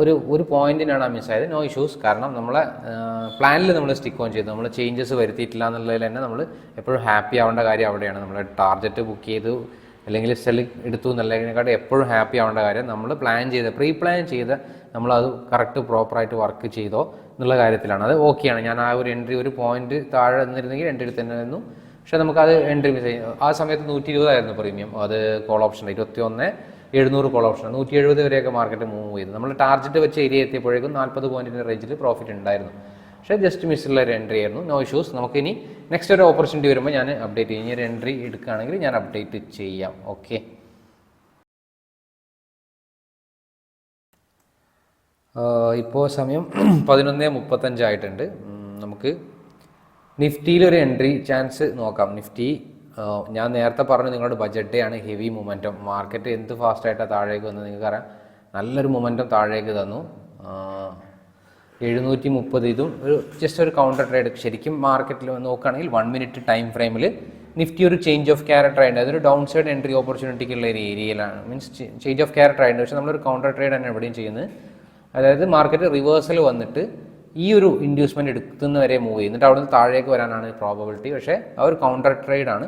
ഒരു ഒരു പോയിന്റിനാണ് ആ മിസ്സായത് നോ ഇഷ്യൂസ് കാരണം നമ്മളെ പ്ലാനിൽ നമ്മൾ സ്റ്റിക്ക് ഓൺ ചെയ്തു. നമ്മൾ ചേഞ്ചസ് വരുത്തിയിട്ടില്ല എന്നുള്ളതിൽ തന്നെ നമ്മൾ എപ്പോഴും ഹാപ്പി ആവേണ്ട കാര്യം അവിടെയാണ്. നമ്മൾ ടാർഗറ്റ് ബുക്ക് ചെയ്തു അല്ലെങ്കിൽ സെൽ എടുത്തു എന്നുള്ളതിനെക്കാട്ടും എപ്പോഴും ഹാപ്പി ആവേണ്ട കാര്യം നമ്മൾ പ്ലാൻ ചെയ്ത പ്രീ പ്ലാൻ ചെയ്ത് നമ്മളത് കറക്റ്റ് പ്രോപ്പറായിട്ട് വർക്ക് ചെയ്തോ എന്നുള്ള കാര്യത്തിലാണ്. അത് ഓക്കെയാണ് ഞാൻ ആ ഒരു എൻട്രി ഒരു പോയിന്റ് താഴെ നിന്നിരുന്നെങ്കിൽ എൻട്രി തന്നെ നിന്നു. പക്ഷേ നമുക്കത് എൻട്രി മിസ് ചെയ്യും ആ സമയത്ത് നൂറ്റി ഇരുപതായിരുന്നു പ്രീമിയം അത് കോൾ ഓപ്ഷൻ ഇരുപത്തി ഒന്ന് എഴുന്നൂറ് കോൾ ഓപ്ഷൻ നൂറ്റി എഴുപത് വരെയൊക്കെ മാർക്കറ്റ് മൂവ് ചെയ്തു. നമ്മൾ ടാർജറ്റ് വെച്ച ഏരിയ എത്തിയപ്പോഴേക്കും നാൽപ്പത് പോയിന്റിന്റെ റേഞ്ചിൽ പ്രോഫിറ്റ് ഉണ്ടായിരുന്നു. പക്ഷേ ജസ്റ്റ് മിസ്സുള്ള ഒരു എൻട്രി ആയിരുന്നു. നോ ഇഷ്യൂസ് നമുക്ക് ഇനി നെക്സ്റ്റ് ഒരു ഓപ്പർച്യൂണിറ്റി വരുമ്പോൾ ഞാൻ അപ്ഡേറ്റ് ചെയ്യും. ഇനി ഒരു എൻട്രി എടുക്കുകയാണെങ്കിൽ ഞാൻ അപ്ഡേറ്റ് ചെയ്യാം. ഓക്കെ ഇപ്പോൾ സമയം പതിനൊന്ന് മുപ്പത്തഞ്ചായിട്ടുണ്ട് നമുക്ക് നിഫ്റ്റിയിലൊരു എൻട്രി ചാൻസ് നോക്കാം. നിഫ്റ്റി ഞാൻ നേരത്തെ പറഞ്ഞു നിങ്ങളുടെ ആണ് ഹെവി മൊമെന്റം മാർക്കറ്റ് എന്ത് ഫാസ്റ്റായിട്ടാണ് താഴേക്ക് വന്നത് നിങ്ങൾക്ക് അറിയാം നല്ലൊരു മൊമെന്റം താഴേക്ക് തന്നു. എഴുന്നൂറ്റി മുപ്പത് ഇതും ഒരു ജസ്റ്റ് ഒരു കൗണ്ടർ ട്രേഡ് ശരിക്കും മാർക്കറ്റിൽ നോക്കുകയാണെങ്കിൽ വൺ മിനിറ്റ് ടൈം ഫ്രെയിമിൽ നിഫ്റ്റി ഒരു ചേഞ്ച് ഓഫ് ക്യാരക്ടർ ആയിട്ട് അതൊരു ഡൗൺ സൈഡ് എൻട്രി ഓപ്പർച്യൂണിറ്റിക്കുള്ള ഒരു ഏരിയയിലാണ് മീൻസ് ചേഞ്ച് ഓഫ് ക്യാരക്ടർ ആയിട്ട് പക്ഷേ നമ്മളൊരു കൗണ്ടർ ട്രേഡ് ആണ് എവിടെയും ചെയ്യുന്നത്. അതായത് മാർക്കറ്റ് റിവേഴ്സൽ വന്നിട്ട് ഈ ഒരു ഇൻഡ്യൂസ്മെന്റ് എടുക്കുന്ന വരെ മൂവ് ചെയ്യും. എന്നിട്ട് അവിടുന്ന് താഴേക്ക് വരാനാണ് പ്രോബബിലിറ്റി പക്ഷേ ആ ഒരു കൗണ്ടർ ട്രേഡ് ആണ്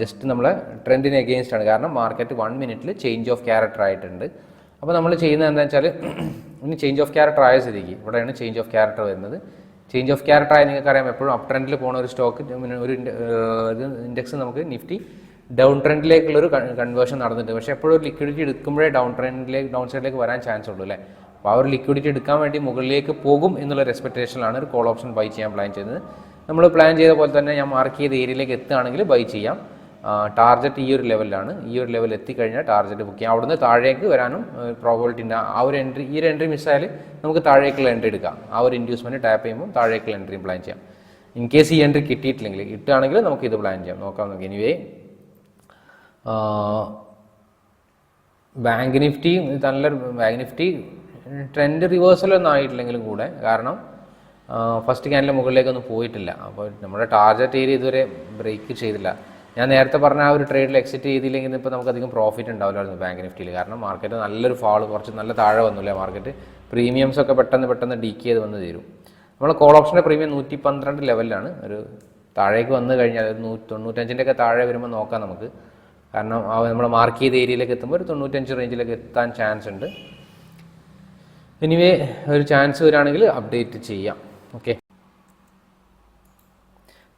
ജസ്റ്റ് നമ്മളെ ട്രെൻഡിന് എഗെയിൻസ്റ്റ് ആണ്. കാരണം മാർക്കറ്റ് വൺ മിനിറ്റിൽ ചേഞ്ച് ഓഫ് ക്യാരക്ടർ ആയിട്ടുണ്ട്. അപ്പോൾ നമ്മൾ ചെയ്യുന്നത് എന്താ വെച്ചാൽ ഇനി ചേഞ്ച് ഓഫ് ക്യാരക്ടർ ആയ സ്ഥിതിക്ക് ഇവിടെയാണ് ചേഞ്ച് ഓഫ് ക്യാരക്ടർ വരുന്നത്. ചേഞ്ച് ഓഫ് ക്യാരക്ടർ ആയ നിങ്ങൾക്കറിയാം എപ്പോഴും അപ് ട്രെൻഡിൽ പോകുന്ന ഒരു സ്റ്റോക്ക് ഒരു ഇൻഡെക്സ് നമുക്ക് നിഫ്റ്റി ഡൗൺ ട്രെൻഡിലേക്കുള്ളൊരു കൺവേർഷൻ നടന്നിട്ടുണ്ട്. പക്ഷേ എപ്പോഴും ഒരു ലിക്വിഡിറ്റി എടുക്കുമ്പോഴേ ഡൗൺ ട്രെൻഡിലേക്ക് ഡൗൺ സൈഡിലേക്ക് വരാൻ ചാൻസ് ഉള്ളൂ അല്ലേ? അപ്പോൾ ആ ഒരു ലിക്വിഡിറ്റി എടുക്കാൻ വേണ്ടി മുകളിലേക്ക് പോകും എന്നുള്ള ഒരു ഒരു കോൾ ഓപ്ഷൻ ബൈ ചെയ്യാൻ പ്ലാൻ ചെയ്യുന്നത്. നമ്മൾ പ്ലാൻ ചെയ്ത പോലെ തന്നെ ഞാൻ മാർക്ക് ചെയ്ത ഏരിയയിലേക്ക് എത്തുകയാണെങ്കിൽ ബൈ ചെയ്യാം. ടാർഗറ്റ് ഈ ഒരു ലെവലിലാണ് ഈ ഒരു ലെവൽ എത്തിക്കഴിഞ്ഞാൽ ടാർഗറ്റ് ബുക്ക് ചെയ്യാം. അവിടുന്ന് താഴേക്ക് വരാനും പ്രോബിലിറ്റി ഉണ്ട്. ആ ഒരു എൻട്രി ഈ ഒരു എൻട്രി മിസ്സായാൽ നമുക്ക് താഴേക്കുള്ള എൻട്രി എടുക്കാം. ആ ഒരു ഇൻഡ്യൂസ്മെന്റ് ടാപ്പ് ചെയ്യുമ്പോൾ താഴേക്കുള്ള എൻട്രിയും പ്ലാൻ ചെയ്യാം. ഇൻ കേസ് ഈ എൻട്രി കിട്ടിയിട്ടില്ലെങ്കിൽ കിട്ടുകയാണെങ്കിൽ നമുക്ക് ഇത് പ്ലാൻ ചെയ്യാം. നോക്കാം നമുക്ക്. എനിവേ ബാങ്ക് നിഫ്റ്റിയും നല്ലൊരു ബാങ്ക് നിഫ്റ്റി ട്രെൻഡ് റിവേഴ്സലൊന്നും ആയിട്ടില്ലെങ്കിലും കൂടെ. കാരണം ഫസ്റ്റ് ക്യാനിലെ മുകളിലേക്കൊന്നും പോയിട്ടില്ല. അപ്പോൾ നമ്മുടെ ടാർഗറ്റ് ഏരിയ ഇതുവരെ ബ്രേക്ക് ചെയ്തില്ല. ഞാൻ നേരത്തെ പറഞ്ഞ ആ ഒരു ട്രേഡിൽ എക്സിറ്റ് ചെയ്തില്ലെങ്കിൽ ഇപ്പോൾ നമുക്ക് അധികം പ്രോഫിറ്റ് ഉണ്ടാവില്ലായിരുന്നു ബാങ്ക് നിഫ്റ്റിയിൽ കാരണം മാർക്കറ്റ് നല്ലൊരു ഫാൾ കുറച്ച് നല്ല താഴെ വന്നില്ലേ മാർക്കറ്റ് പ്രീമിയംസ് ഒക്കെ പെട്ടെന്ന് പെട്ടെന്ന് ഡീക്ക് ചെയ്ത് വന്ന് തീരും. നമ്മൾ കോൾ ഓപ്ഷന്റെ പ്രീമിയം നൂറ്റി പന്ത്രണ്ട് ലെവലിലാണ് ഒരു താഴേക്ക് വന്നു കഴിഞ്ഞാൽ ഒരു നൂറ്റി തൊണ്ണൂറ്റഞ്ചിന്റെ ഒക്കെ താഴെ വരുമ്പോൾ നോക്കാം നമുക്ക്. കാരണം നമ്മൾ മാർക്ക് ചെയ്ത ഏരിയയിലേക്ക് എത്തുമ്പോൾ ഒരു തൊണ്ണൂറ്റഞ്ച് റേഞ്ചിലേക്ക് എത്താൻ ചാൻസ് ഉണ്ട്. എനിവേ ഒരു ചാൻസ് വരികയാണെങ്കിൽ അപ്ഡേറ്റ് ചെയ്യാം. ഓക്കെ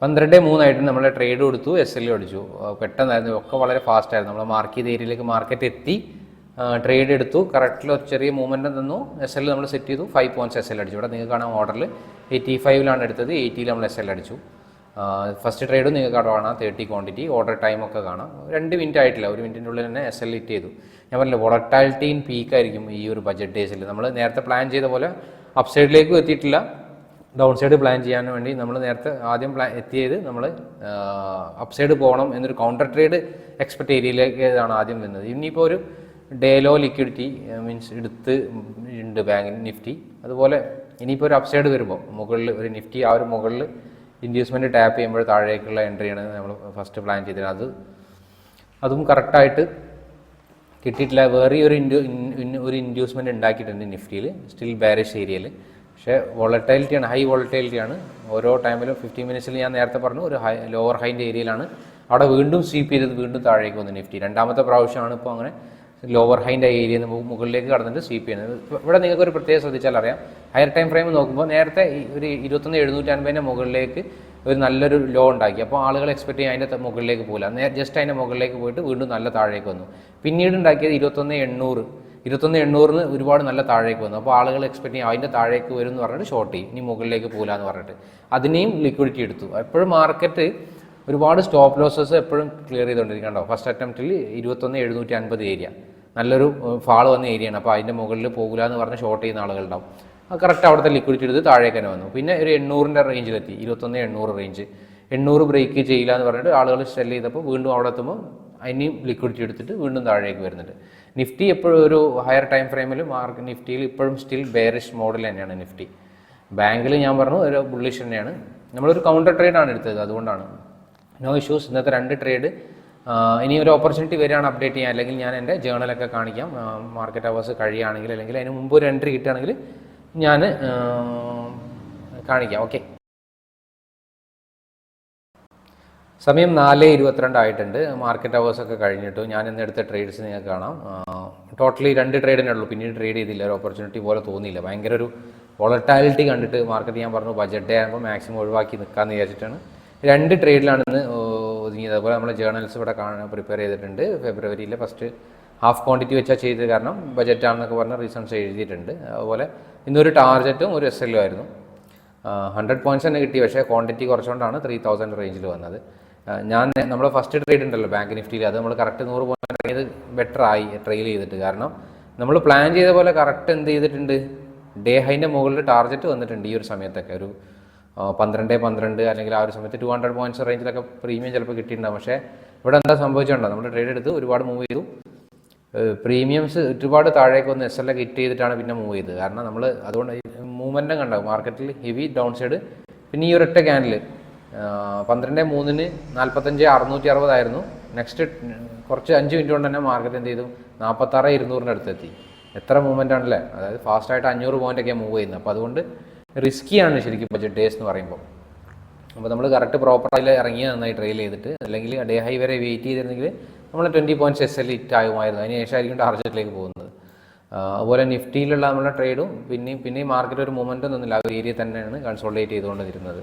പന്ത്രണ്ട് മൂന്നായിട്ട് നമ്മൾ ട്രേഡ് കൊടുത്തു എസ് എൽ അടിച്ചു. പെട്ടെന്നായിരുന്നു. ഒക്കെ വളരെ ഫാസ്റ്റായിരുന്നു നമ്മൾ മാർക്ക് ചെയ്ത ഏരിയയിലേക്ക് മാർക്കറ്റ് എത്തി. ട്രേഡ് എടുത്തു. കറക്റ്റിൽ ചെറിയ മൂവ്മെന്റ് തന്നു. എസ് എൽ നമ്മൾ സെറ്റ് ചെയ്തു. ഫൈവ് പോയിന്റ്സ് എസ് എൽ അടിച്ചു. ഇവിടെ നിങ്ങൾക്ക് കാണാം ഓർഡറിൽ എയ്റ്റി ഫൈവിലാണ് എടുത്തത്. എയ്റ്റിയിൽ നമ്മൾ എസ് എൽ അടിച്ചു. ഫസ്റ്റ് ട്രേഡും നിങ്ങൾക്ക് കാണാം. തേർട്ടി ക്വാണ്ടിറ്റി ഓർഡർ ടൈമൊക്കെ കാണാം. രണ്ട് മിനിറ്റ് ആയിട്ടില്ല. ഒരു മിനിറ്റിന്റെ ഉള്ളിൽ തന്നെ എസ് എൽ ഇറ്റ് ചെയ്തു. ഞാൻ പറഞ്ഞില്ല പീക്ക് ആയിരിക്കും ഈ ഒരു ബജറ്റ് ഡേയ്സിൽ നമ്മൾ നേരത്തെ പ്ലാൻ ചെയ്ത പോലെ അപ്സൈഡിലേക്കും എത്തിയിട്ടില്ല. ഡൗൺ സൈഡ് പ്ലാൻ ചെയ്യാൻ വേണ്ടി നമ്മൾ നേരത്തെ ആദ്യം പ്ലാൻ എത്തിയത് നമ്മൾ അപ്സൈഡ് സൈഡ് പോകണം എന്നൊരു കൗണ്ടർ ട്രേഡ് എക്സ്പെക്ട് ഏരിയയിലേക്കാണ് ആദ്യം വരുന്നത് ഇനിയിപ്പോൾ ഒരു ഡേ ലോ ലിക്വിഡിറ്റി മീൻസ് എടുത്ത് ഉണ്ട് ബാങ്കിന് നിഫ്റ്റി. അതുപോലെ ഇനിയിപ്പോൾ ഒരു അപ്സൈഡ് വരുമ്പോൾ മുകളിൽ ഒരു നിഫ്റ്റി ആ ഒരു മുകളിൽ ഇൻഡ്യൂസ്മെന്റ് ടാപ്പ് ചെയ്യുമ്പോൾ താഴേക്കുള്ള എൻട്രിയാണ് നമ്മൾ ഫസ്റ്റ് പ്ലാൻ ചെയ്തിരുന്നത്. അത് അതും കറക്റ്റായിട്ട് കിട്ടിയിട്ടില്ല. വേറെ ഒരു ഇൻഡ്യൂ ഇൻ- ഒരു ഇൻഡ്യൂസ്മെന്റ് ഉണ്ടാക്കിയിട്ടുണ്ട് നിഫ്റ്റിയിൽ. സ്റ്റിൽ ബാരിഷ് ഏരിയയിൽ പക്ഷേ വോളറ്റൈലിറ്റിയാണ് ഹൈ വോളറ്റൈലിറ്റിയാണ് ഓരോ ടൈമിലും ഫിഫ്റ്റി മിനിറ്റ്സിൽ ഞാൻ നേരത്തെ പറഞ്ഞു ഒരു ഹൈ ലോവർ ഹൈന്റെ ഏരിയയിലാണ് അവിടെ വീണ്ടും സ്വീപ്പ് ചെയ്തത് വീണ്ടും താഴേക്ക് വന്നു നിഫ്റ്റി. രണ്ടാമത്തെ പ്രാവശ്യമാണ് ഇപ്പോൾ അങ്ങനെ ലോവർ ഹൈന്റെ ഏരിയയിൽ നിന്ന് മുകളിലേക്ക് കടന്നിട്ട് സ്വീപ്പ് ചെയ്യുന്നത്. ഇവിടെ നിങ്ങൾക്ക് ഒരു പ്രത്യേകം ശ്രദ്ധിച്ചാൽ അറിയാം ഹയർ ടൈം ഫ്രെയിം നോക്കുമ്പോൾ നേരത്തെ ഒരു ഇരുപത്തൊന്ന് എഴുന്നൂറ്റി അൻപതിന്റെ മുകളിലേക്ക് ഒരു നല്ലൊരു ലോ ഉണ്ടാക്കി. അപ്പോൾ ആളുകൾ എക്സ്പെക്ട് ചെയ്യും അതിന്റെ മുകളിലേക്ക് പോകില്ല. ജസ്റ്റ് അതിന്റെ മുകളിലേക്ക് പോയിട്ട് വീണ്ടും നല്ല താഴേക്ക് വന്നു. പിന്നീട് ഉണ്ടാക്കിയത് ഇരുപത്തൊന്ന് എണ്ണൂറ്. ഇരുപത്തൊന്ന് എണ്ണൂറിന് ഒരുപാട് നല്ല താഴേക്ക് വന്നു. അപ്പോൾ ആളുകൾ എക്സ്പെക്ട് ചെയ്യും അതിന്റെ താഴേക്ക് വരും എന്ന് പറഞ്ഞിട്ട് ഷോർട്ട് ചെയ്യും. ഇനി മുകളിലേക്ക് പോകില്ല എന്ന് പറഞ്ഞിട്ട്. അതിനെയും ലിക്വിഡിറ്റി എടുത്തു. എപ്പോഴും മാർക്കറ്റ് ഒരുപാട് സ്റ്റോപ്പ് ലോസസ് എപ്പോഴും ക്ലിയർ ചെയ്തുകൊണ്ടിരിക്കണ്ടോ ഫസ്റ്റ് അറ്റംപ്റ്റിൽ ഇരുപത്തൊന്ന് എഴുന്നൂറ്റി അൻപത് ഏരിയ നല്ലൊരു ഫാൾ വന്ന ഏരിയയാണ് അപ്പോൾ അതിന്റെ മുകളിൽ പോകില്ല എന്ന് പറഞ്ഞ് ഷോർട്ട് ചെയ്യുന്ന ആളുകളുണ്ടാവും. കറക്റ്റ് അവിടുത്തെ ലിക്വിഡിറ്റി എടുത്ത് താഴേക്ക് തന്നെ വന്നു. പിന്നെ ഒരു എണ്ണൂറിന്റെ റേഞ്ചിലെത്തി ഇരുപത്തൊന്ന് എണ്ണൂറ് റേഞ്ച് എണ്ണൂറ് ബ്രേക്ക് ചെയ്യില്ല എന്ന് പറഞ്ഞിട്ട് ആളുകൾ സെൽ ചെയ്തപ്പോൾ വീണ്ടും അവിടെ എത്തുമ്പോൾ അതിനെയും ലിക്വിഡിറ്റി എടുത്തിട്ട് വീണ്ടും താഴേക്ക് വരുന്നുണ്ട്. നിഫ്റ്റി എപ്പോഴും ഒരു ഹയർ ടൈം ഫ്രെയിമിൽ മാർക്ക് നിഫ്റ്റിയിൽ ഇപ്പോഴും സ്റ്റിൽ ബെയറിഷ് മോഡൽ തന്നെയാണ് നിഫ്റ്റി. ബാങ്കിൽ ഞാൻ പറഞ്ഞു ഒരു ബുള്ളിഷ് തന്നെയാണ്. നമ്മളൊരു കൗണ്ടർ ട്രേഡാണ് എടുത്തത് അതുകൊണ്ടാണ്. നോ ഇഷ്യൂസ് ഇന്നത്തെ രണ്ട് ട്രേഡ് ഇനി ഒരു ഓപ്പർച്യൂണിറ്റി വരികയാണ് അപ്ഡേറ്റ് ചെയ്യാൻ. അല്ലെങ്കിൽ ഞാൻ എന്റെ ജേണലൊക്കെ കാണിക്കാം. മാർക്കറ്റ് അവേഴ്സ് കഴിയുകയാണെങ്കിൽ അല്ലെങ്കിൽ അതിന് മുമ്പ് ഒരു എൻട്രി കിട്ടുകയാണെങ്കിൽ ഞാൻ കാണിക്കാം. ഓക്കെ. സമയം നാല് ഇരുപത്തിരണ്ട് ആയിട്ടുണ്ട്. മാർക്കറ്റ് അവേഴ്സ് ഒക്കെ കഴിഞ്ഞിട്ട്. ഞാൻ ഇന്ന് എടുത്ത ട്രേഡ്സ് നിങ്ങൾക്ക് കാണാം. ടോട്ടലി രണ്ട് ട്രേഡിനേ ഉള്ളൂ. പിന്നീട് ട്രേഡ് ചെയ്തില്ല. ഒരു ഓപ്പർച്യൂണിറ്റി പോലെ തോന്നിയില്ല. ഭയങ്കര ഒരു വോളറ്റാലിറ്റി കണ്ടിട്ട് മാർക്കറ്റ് ഞാൻ പറഞ്ഞു ബജറ്റ് ആകുമ്പോൾ മാക്സിമം ഒഴിവാക്കി നിൽക്കാമെന്ന് വിചാരിച്ചിട്ടാണ്. രണ്ട് ട്രേഡിലാണ് ഇന്ന് ഒതുങ്ങിയത്. അതുപോലെ നമ്മൾ ജേർണൽസ് ഇവിടെ കാണാൻ പ്രിപ്പയർ ചെയ്തിട്ടുണ്ട്. ഫെബ്രുവരിയിലെ ഫസ്റ്റ് ഹാഫ് ക്വാണ്ടിറ്റി വെച്ചാൽ ചെയ്തത് കാരണം ബജറ്റ് ആണെന്നൊക്കെ പറഞ്ഞ റീസൺസ് എഴുതിയിട്ടുണ്ട്. അതുപോലെ ഇന്നൊരു ടാർജറ്റും ഒരു എസ് എല്ലും ആയിരുന്നു. ഹൺഡ്രഡ് പോയിന്റ്സ് തന്നെ കിട്ടി. പക്ഷേ ക്വാണ്ടിറ്റി കുറച്ചുകൊണ്ടാണ് ത്രീ തൗസൻഡ് റേഞ്ചിൽ വന്നത്. ഞാൻ നമ്മൾ ഫസ്റ്റ് ട്രേഡ് ഉണ്ടല്ലോ ബാങ്ക് നിഫ്റ്റിയിൽ അത് നമ്മൾ കറക്റ്റ് നൂറ് പോയിന്റ് ഇറങ്ങിയത് ബെറ്റർ ആയി ട്രെയിൽ ചെയ്തിട്ട്. കാരണം നമ്മൾ പ്ലാൻ ചെയ്ത പോലെ കറക്റ്റ് എന്ത് ചെയ്തിട്ടുണ്ട്? ഡേ ഹൈന്റെ മുകളിൽ ടാർജറ്റ് വന്നിട്ടുണ്ട് ഈ ഒരു സമയത്തൊക്കെ. ഒരു പന്ത്രണ്ട് പന്ത്രണ്ട് അല്ലെങ്കിൽ ആ ഒരു സമയത്ത് ടു ഹൺഡ്രഡ് പോയിന്റ്സ് റേഞ്ചിലൊക്കെ പ്രീമിയം ചിലപ്പോൾ കിട്ടിയിട്ടുണ്ടാവും. പക്ഷേ ഇവിടെ എന്താ സംഭവിച്ചിട്ടുണ്ടോ നമ്മൾ ട്രേഡ് എടുത്ത് ഒരുപാട് മൂവ് ചെയ്തു. പ്രീമിയംസ് ഒരുപാട് താഴേക്ക് വന്ന് എസ് എൽ ഹിറ്റ് ചെയ്തിട്ടാണ് പിന്നെ മൂവ് ചെയ്തത്. കാരണം നമ്മൾ അതുകൊണ്ട് മൂവ്മെന്റും കണ്ടോ മാർക്കറ്റിൽ ഹെവി ഡൗൺ സൈഡ് പിന്നെ ഈ ഒരൊറ്റ ക്യാനിൽ പന്ത്രണ്ട് മൂന്നിന് നാൽപ്പത്തഞ്ച് അറുന്നൂറ്റി അറുപതായിരുന്നു നെക്സ്റ്റ് കുറച്ച് അഞ്ച് മിനിറ്റ് കൊണ്ട് തന്നെ മാർക്കറ്റ് എന്ത് ചെയ്തു? നാൽപ്പത്താറ് ഇരുന്നൂറിന്റെ അടുത്തെത്തി. എത്ര മൂവ്മെന്റ് ആണല്ലേ? അതായത് ഫാസ്റ്റായിട്ട് അഞ്ഞൂറ് പോയിന്റ് ഒക്കെ മൂവ് ചെയ്യുന്നത് അപ്പോൾ അതുകൊണ്ട് റിസ്ക്കിയാണ് ശരിക്കും ബജറ്റ് ഡേസ് എന്ന് പറയുമ്പോൾ. അപ്പോൾ നമ്മൾ കറക്റ്റ് പ്രോപ്പറായി ഇറങ്ങി നന്നായി ട്രെയിൽ ചെയ്തിട്ട് അല്ലെങ്കിൽ ഡേ ഹൈ വരെ വെയിറ്റ് ചെയ്തിരുന്നെങ്കിൽ നമ്മൾ twenty points S L hit ആകുമായിരുന്നു. അതിന് ശേഷമായിരിക്കും ടാർജറ്റിലേക്ക് പോകുന്നത്. അതുപോലെ നിഫ്റ്റിയിലുള്ള നമ്മുടെ ട്രേഡും പിന്നെയും പിന്നെയും മാർക്കറ്റ് ഒരു മൊമെന്റം ഒന്നുമില്ല ആ ഒരു ഏരിയ തന്നെയാണ് കൺസോൾട്ടേറ്റ് ചെയ്തുകൊണ്ടിരുന്നത്.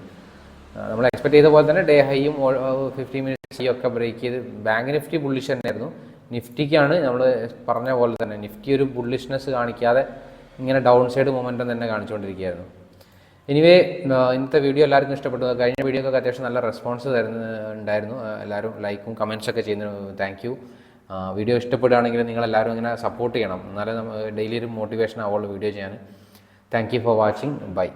നമ്മൾ എക്സ്പെക്ട് ചെയ്ത പോലെ തന്നെ ഡേ ഹൈയും ഫിഫ്റ്റി മിനിറ്റ്സ് ഒക്കെ ബ്രേക്ക് ചെയ്ത് ബാങ്ക് നിഫ്റ്റി ബുള്ളിഷ് തന്നെയായിരുന്നു. നിഫ്റ്റിക്കാണ് നമ്മൾ പറഞ്ഞ പോലെ തന്നെ നിഫ്റ്റി ഒരു ബുള്ളിഷ്നെസ് കാണിക്കാതെ ഇങ്ങനെ ഡൗൺ സൈഡ് മൊമെന്റം തന്നെ കാണിച്ചുകൊണ്ടിരിക്കുകയായിരുന്നു. എനിവേ ഇന്നത്തെ വീഡിയോ എല്ലാവർക്കും ഇഷ്ടപ്പെട്ടു. കഴിഞ്ഞ വീഡിയോക്കൊക്കെ അത്യാവശ്യം നല്ല റെസ്പോൺസ് തരുന്നുണ്ടായിരുന്നു എല്ലാവരും ലൈക്കും കമൻസ് ഒക്കെ ചെയ്യുന്നു. താങ്ക് യു വീഡിയോ ഇഷ്ടപ്പെടുകയാണെങ്കിൽ നിങ്ങളെല്ലാവരും ഇങ്ങനെ സപ്പോർട്ട് ചെയ്യണം. എന്നാലേ ഡെയിലി ഒരു മോട്ടിവേഷൻ ആവുള്ളൂ വീഡിയോ ചെയ്യാൻ. Thank you for watching bye